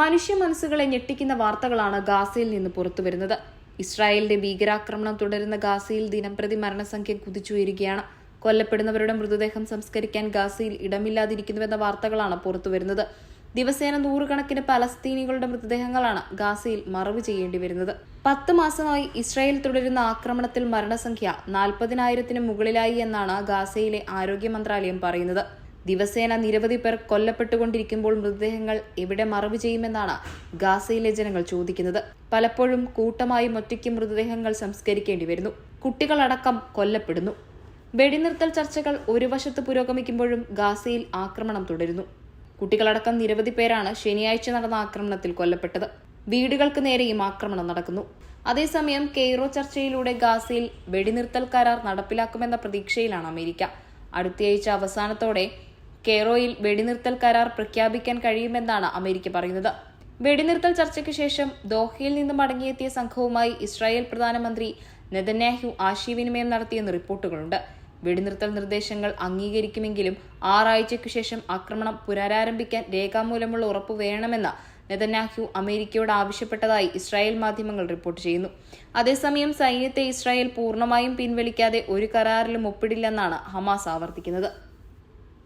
മനുഷ്യ മനസ്സുകളെ ഞെട്ടിക്കുന്ന വാർത്തകളാണ് ഗാസയിൽ നിന്ന് പുറത്തുവരുന്നത്. ഇസ്രായേലിന്റെ ഭീകരാക്രമണം തുടരുന്ന ഗാസയിൽ ദിനംപ്രതി മരണസംഖ്യ കുതിച്ചുയരുകയാണ്. കൊല്ലപ്പെടുന്നവരുടെ മൃതദേഹം സംസ്കരിക്കാൻ ഗാസയിൽ ഇടമില്ലാതിരിക്കുന്നുവെന്ന വാർത്തകളാണ് പുറത്തുവരുന്നത്. ദിവസേന നൂറുകണക്കിന് പലസ്തീനികളുടെ മൃതദേഹങ്ങളാണ് ഗാസയിൽ മറവ് ചെയ്യേണ്ടി വരുന്നത് പത്ത് മാസമായി ഇസ്രായേൽ തുടരുന്ന ആക്രമണത്തിൽ മരണസംഖ്യ നാൽപ്പതിനായിരത്തിന് മുകളിലായി എന്നാണ് ഗാസയിലെ ആരോഗ്യ മന്ത്രാലയം പറയുന്നത്. ദിവസേന നിരവധി പേർ കൊല്ലപ്പെട്ടുകൊണ്ടിരിക്കുമ്പോൾ മൃതദേഹങ്ങൾ എവിടെ മറവ് ചെയ്യുമെന്നാണ് ഗാസയിലെ ജനങ്ങൾ ചോദിക്കുന്നത്. പലപ്പോഴും കൂട്ടമായി ഒറ്റയ്ക്ക് മൃതദേഹങ്ങൾ സംസ്കരിക്കേണ്ടി വരുന്നു. കുട്ടികളടക്കം കൊല്ലപ്പെടുന്നു. വെടിനിർത്തൽ ചർച്ചകൾ ഒരു വശത്ത് പുരോഗമിക്കുമ്പോഴും ഗാസയിൽ ആക്രമണം തുടരുന്നു. കുട്ടികളടക്കം നിരവധി പേരാണ് ശനിയാഴ്ച നടന്ന ആക്രമണത്തിൽ കൊല്ലപ്പെട്ടത്. വീടുകൾക്ക് നേരെയും ആക്രമണം നടക്കുന്നു. അതേസമയം കെയ്റോ ചർച്ചയിലൂടെ ഗാസയിൽ വെടിനിർത്തൽ കരാർ നടപ്പിലാക്കുമെന്ന പ്രതീക്ഷയിലാണ് അമേരിക്ക. അടുത്തയാഴ്ച അവസാനത്തോടെ കെയ്റോയിൽ വെടിനിർത്തൽ കരാർ പ്രഖ്യാപിക്കാൻ കഴിയുമെന്നാണ് അമേരിക്ക പറയുന്നത്. വെടിനിർത്തൽ ചർച്ചയ്ക്ക് ശേഷം ദോഹയിൽ നിന്ന് മടങ്ങിയെത്തിയ സംഘവുമായി ഇസ്രായേൽ പ്രധാനമന്ത്രി നെതന്യാഹു ആശയവിനിമയം നടത്തിയെന്ന് റിപ്പോർട്ടുകളുണ്ട്. വെടിനിർത്തൽ നിർദ്ദേശങ്ങൾ അംഗീകരിക്കുമെങ്കിലും ആറാഴ്ചയ്ക്കു ശേഷം ആക്രമണം പുനരാരംഭിക്കാൻ രേഖാമൂലമുള്ള ഉറപ്പ് വേണമെന്ന് നെതന്യാഹു അമേരിക്കയോട് ആവശ്യപ്പെട്ടതായി ഇസ്രായേൽ മാധ്യമങ്ങൾ റിപ്പോർട്ട് ചെയ്യുന്നു. അതേസമയം സൈന്യത്തെ ഇസ്രായേൽ പൂർണമായും പിൻവലിക്കാതെ ഒരു കരാറിലും ഒപ്പിടില്ലെന്നാണ് ഹമാസ് ആവർത്തിക്കുന്നത്.